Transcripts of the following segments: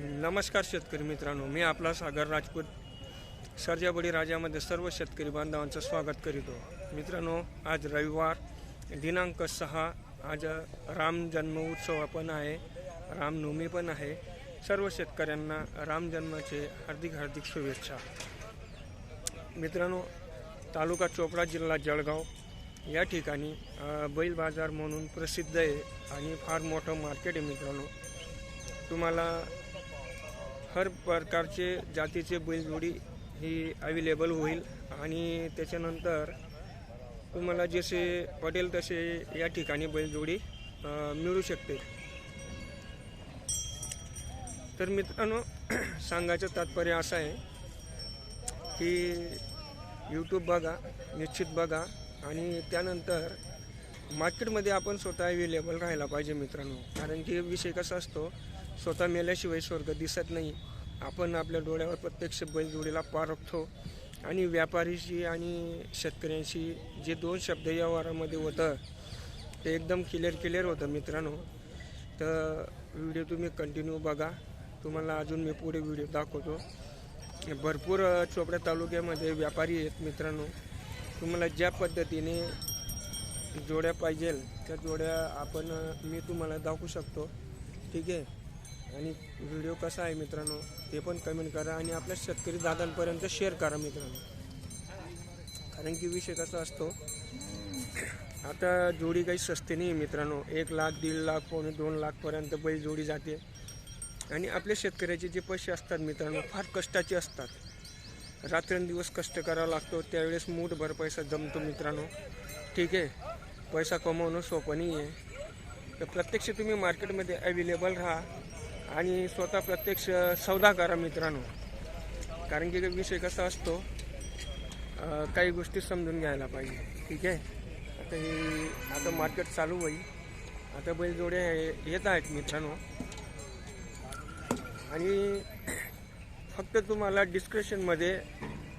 नमस्कार शेतकरी मित्रांनो मी आपला सागर राजपूत सर्जाबडी राजामध्ये सर्व शेतकरी बांधवांचं स्वागत करीतो. मित्रांनो आज रविवार दिनांक सहा आज राम जन्म उत्सव पण आहे रामनवमी पण आहे. सर्व शेतकऱ्यांना राम जन्माचे हार्दिक हार्दिक शुभेच्छा. मित्रांनो तालुका चोपडा जिल्हा जळगाव या ठिकाणी बैल बाजार म्हणून प्रसिद्ध आहे आणि फार मोठं मार्केट आहे मित्रांनो. तुम्हाला हर प्रकारचे जातीचे बैलजोडी ही अवेलेबल होईल. आणि त्याच्यानंतर तुम्हाला जसे पटेल तसे या ठिकाणी बैलजोडी मिळू शकते. तर मित्रांनो सांगायचं तात्पर्य असं आहे की यूट्यूब बघा निश्चित बघा. आणि त्यानंतर मार्केटमध्ये आपण स्वतः अवेलेबल राहायला पाहिजे मित्रांनो. कारण की विषय कसा असतो स्वतः मेल्याशिवाय स्वर्ग दिसत नाही. आपण आपल्या डोळ्यावर प्रत्यक्ष बैलजोडीला पारखतो आणि व्यापारीशी आणि शेतकऱ्यांशी जे दोन शब्द व्यवहारामध्ये होतं ते एकदम क्लिअर क्लिअर होतं मित्रांनो. तर व्हिडिओ तुम्ही कंटिन्यू बघा. तुम्हाला अजून मी पुढे व्हिडिओ दाखवतो. भरपूर चोपड्या तालुक्यामध्ये व्यापारी आहेत मित्रांनो. तुम्हाला ज्या पद्धतीने जोड्या पाहिजेल त्या जोड्या आपण मी तुम्हाला दाखवू शकतो. ठीक आहे? आणि व्हिडिओ कसा आहे मित्रांनो ते पण कमेंट करा आणि आपल्या शेतकरी दादांपर्यंत शेअर करा मित्रांनो. कारण की विषय कसा असतो आता जोडी काही सस्ती नाही आहे मित्रांनो. एक लाख दीड लाख पावणे दोन लाखपर्यंत बैल जोडी जाते. आणि आपल्या शेतकऱ्याचे जे पैसे असतात मित्रांनो फार कष्टाचे असतात. रात्रंदिवस कष्ट करावा लागतो त्यावेळेस मूठभर पैसा जमतो मित्रांनो. ठीक आहे पैसा कमवणं सोपं नाही आहे तर प्रत्यक्ष तुम्ही मार्केटमध्ये अवेलेबल राहा. आणि स्वतः प्रत्यक्ष सौदा करा मित्रांनो. कारण की विषय कसा असतो काही गोष्टी समजून घ्यायला पाहिजे. ठीक आहे? आता हे आता मार्केट चालू होईल. आता बैलजोड्या हे- येत आहेत मित्रांनो. आणि फक्त तुम्हाला डिस्क्रिप्शनमध्ये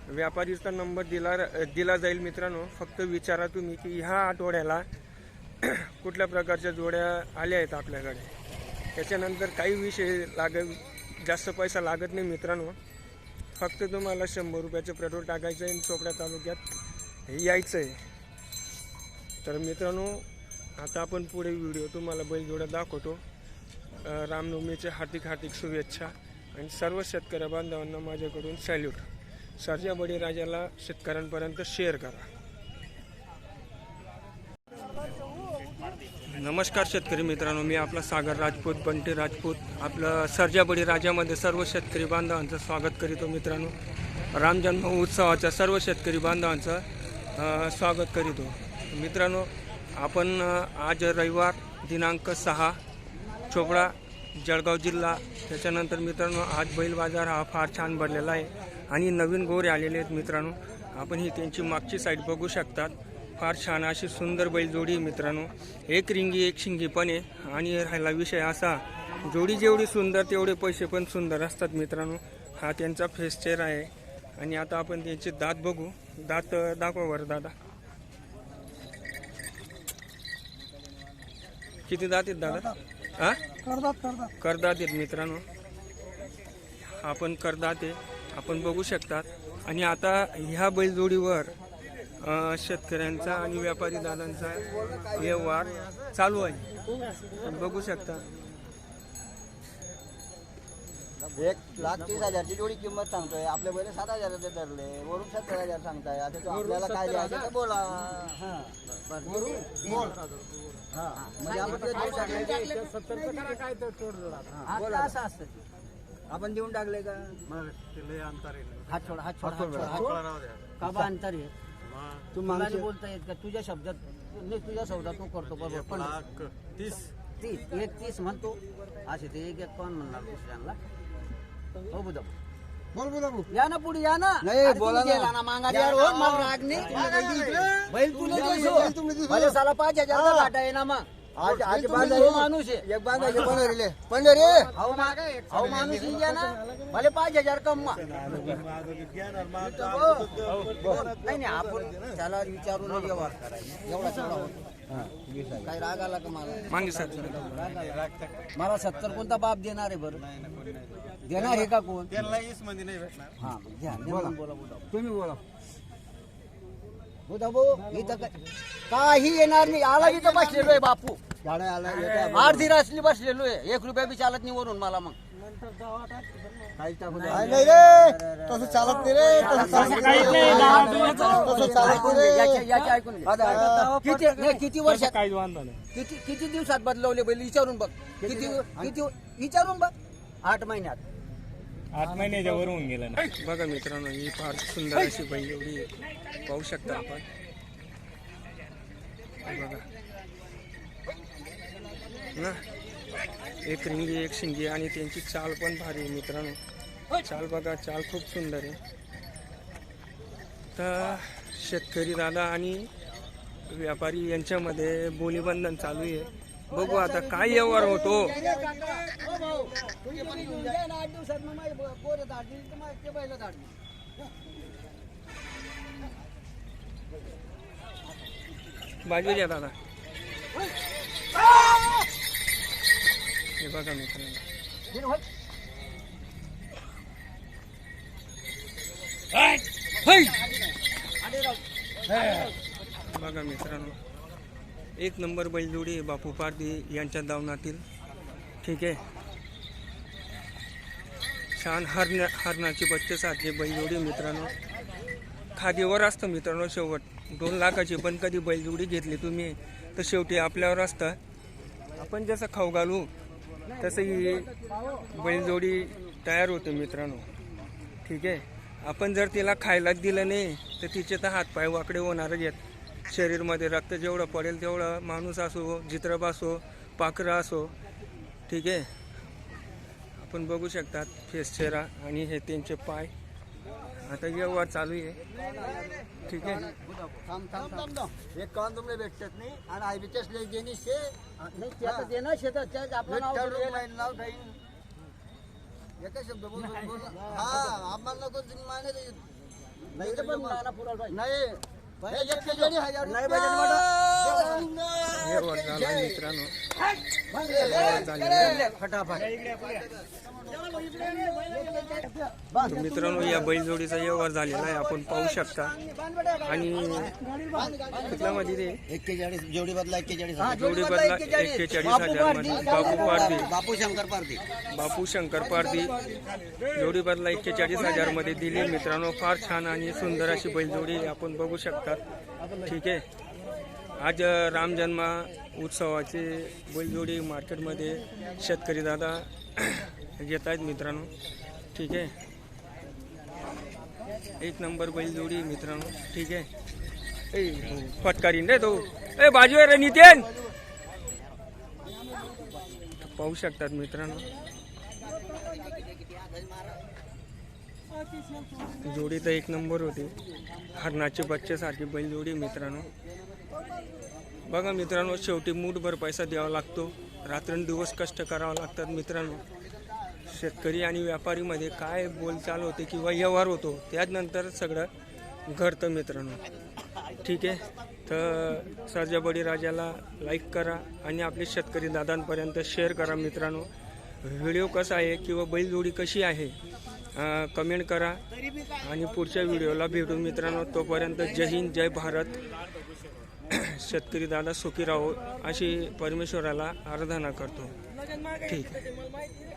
व्यापारीचा नंबर दिला दिला जाईल मित्रांनो. फक्त विचारा तुम्ही की ह्या आठवड्याला कुठल्या प्रकारच्या जोड्या आल्या आहेत आपल्याकडे? त्याच्यानंतर काही विषय लागत जास्त पैसा लागत नाही मित्रांनो. फक्त तुम्हाला शंभर रुपयाचं पेट्रोल टाकायचं आहे आणि चोपड्या तालुक्यात यायचं आहे तर मित्रांनो आता आपण पुढे व्हिडिओ तुम्हाला बैलजोड्या दाखवतो. रामनवमीच्या रामनवमीचे हार्दिक हार्दिक शुभेच्छा आणि सर्व शेतकऱ्या बांधवांना माझ्याकडून सॅल्यूट. सर्जा बळी राजाला शेतकऱ्यांपर्यंत शेअर करा. नमस्कार शेतकरी मित्रांनो मी आपला सागर राजपूत बंटी राजपूत आपलं सर्जाबडी राजामध्ये सर्व शेतकरी बांधवांचं स्वागत करीतो मित्रांनो. राम जन्म उत्सवाच्या सर्व शेतकरी बांधवांचं स्वागत करीतो. मित्रांनो आपण आज रविवार दिनांक सहा चोपडा जळगाव जिल्हा. त्याच्यानंतर मित्रांनो आज बैल बाजार हा फार छान भरलेला आहे. आणि नवीन गोरे आलेले आहेत मित्रांनो. आपण ही त्यांची मागची साईड बघू शकतात. फार छान अशी सुंदर बैलजोडी आहे मित्रांनो. एक रिंगी एक शिंगी पण आहे आणि राहिला विषय असा जोडी जेवढी सुंदर तेवढे पैसे पण सुंदर असतात मित्रांनो. हा त्यांचा फेस चेअर आहे. आणि आता आपण त्यांचे दात बघू. दात दाखवा बरं दादा. किती दात आहेत दादा? हा करदात आहेत मित्रांनो. आपण करदात आहे. आपण बघू शकतात. आणि आता ह्या बैलजोडीवर शेतकऱ्यांचा आणि व्यापारी दादांचा व्यवहार चालू आहे. आपण बघू शकता. एक लाख तीस हजारची जोडी किंमत सांगतोय. आपल्या पहिले सात हजाराचे धरले. वरून सत्तर हजार सांगताय. आता तो आपल्याला काय द्यायचं बोला. हा. हा. म्हणजे आपण देऊन टाकले का? हात सोड हात सोड हात सोड. का बा अंतर आहे? तू मला बोलता येत का? तुझ्या शब्दात नाही तुझ्या शब्दात तू करतो बरोबर पण तीस. तीस एक तीस म्हणतो असे ते एक एक कोण म्हणणार दुसऱ्यांना? हो बुधा बोल बोला भाऊ. या ना पुढे या ना. नाही, बोला ना. मागा यार हो. मला राग नाही. बैल तुला साला पाच हजार घाटा आहे ना मग. आज आज माणूस आहे? एक बांधायचे पंढरीले पंढरी अहो मा- अहो माणूस ही घ्या ना. भले पाच हजार कमवा नाही नाही आपण त्याला विचारून व्यवहार करायचा. एवढा तेवढा होतो. काही राग आला का मला? मागे सर राग आला. मला सत्तर कोणता बाप देणार आहे बरं? देणार आहे का कोण? त्यांना मध्ये नाही भेटणार. हा घ्या बोला. तुम्ही बोला. भाऊ इथं काही येणार नाही. आला इथं बसलेलो आहे बापू. गाड्या आल्या येत्या. अर्धी रासली बसलेलो आहे. एक रुपया बी चालत नाही वरून मला मग. काही टाकू द्या. नाही नाही रे. तसं चालत नाही रे. तसं चालत नाही तसं चालत ऐकून नाही घे, रे. याच्या- याच्या ऐकून घे. आता- आता- किती नाही, किती वर्षात काही वांधा नाही. किती किती दिवसात बदलवले बैल? विचारून बघ. किती किती विचारून बघ. आठ महिन्यात. आठ महिन्याच्या वर होऊन गेलं ना. बघा मित्रांनो ही फार सुंदर अशी बैल एवढी पाहू शकता आपण. बघा. ना एक रिंगी एक शिंगी आणि त्यांची चाल पण भारी आहे मित्रांनो. चाल बघा चाल खूप सुंदर आहे. तर शेतकरी दादा आणि व्यापारी यांच्यामध्ये बोलीबंधन चालू आहे. बघू आता काय व्यवहार होतो. बाजू द्या दादा. हे बघा मित्रांनो. बघा मित्रांनो. एक नंबर बैलजोडी बापू पारदी यांच्या दावणातील ठीक आहे. छान हरण्या हरणाची बच्चे साधली बैलजोडी मित्रांनो. खादीवर असतं मित्रांनो शेवट. दोन लाखाची पण कधी बैलजोडी घेतली तुम्ही तर शेवटी आपल्यावर असतं. आपण जसं खाऊ घालू तसं ही बैलजोडी तयार होते मित्रांनो. ठीक आहे. आपण जर तिला खायलाच दिलं नाही तर तिचे तर हातपाय वाकडे होणारच आहेत. शरीरमध्ये रक्त जेवढं पडेल तेवढं माणूस असो जित्रब असो पाखरं असो ठीक आहे आपण बघू शकतात फेस चेहरा आणि हे त्यांचे पाय आता व्यवहार चालू आहे ठीक आहे थांब थांब थांब थांब. एक नाही आणि आयबीचेच लय देणी शे नाही त्याचं दे ना शेतात त्याचं आपलं नाव विठ्ठल सोडून रुक्माई नाव ठेवीन. एकच शब्द बोल बोल बोल. हा आम्हाला नको तुम्ही माने दे. नाही इथं पण नाना पुरावा पाहिजे. नाही हे मित्रांनो. फटाफट. मित्रांनो या बैलजोडीचा व्यवहार झालेला आहे. आपण पाहू शकता. आणि कुठल्यामध्ये ते एक्केचाळीस जोडी बदला एक्केचाळीस हा, जोडी बदला बदला 41. एक्केचाळीस बापू हजार पारधी. मध्ये बापू पारदी बापू शंकर पारधी. बापू शंकर पारदी जोडी बदला एक्केचाळीस हजारमध्ये दिली. मित्रांनो फार छान आणि सुंदर अशी बैलजोडी आपण बघू शकतात ठीक आहे? आज रामजन्म राम जन्मा उत्सवाची बैलजोडी मार्केटमध्ये शेतकरी दादा घेत आहेत मित्रांनो. ठीक आहे? एक नंबर बैलजोडी मित्रांनो. ठीक आहे? ए फटकारीन रे तो. ए बाजू आहे रे नितेन. पाहू शकतात मित्रांनो. जोडी तर एक नंबर होती. हरणाचे बच्चेसारखी बैलजोडी मित्रांनो. बघा मित्रांनो शेवटी मूठभर पैसा द्यावा लागतो. रात्रंदिवस कष्ट करावा लागतात मित्रांनो. शेतकरी आणि व्यापारीमध्ये काय बोलचाल होते किंवा व्यवहार होतो त्यानंतर सगळं घडतं मित्रांनो. ठीक आहे? तर सर्जा बळीराजाला लाईक करा आणि आपले शेतकरी दादांपर्यंत शेअर करा मित्रांनो. व्हिडिओ कसा आहे किंवा बैलजोडी कशी आहे कमेंट करा. आणि पुढच्या व्हिडिओला भेटू मित्रांनो. तोपर्यंत जय हिंद जय भारत. शेतकरी दादा सुखी राहो अशी परमेश्वराला आराधना करतो. ठीक. आहे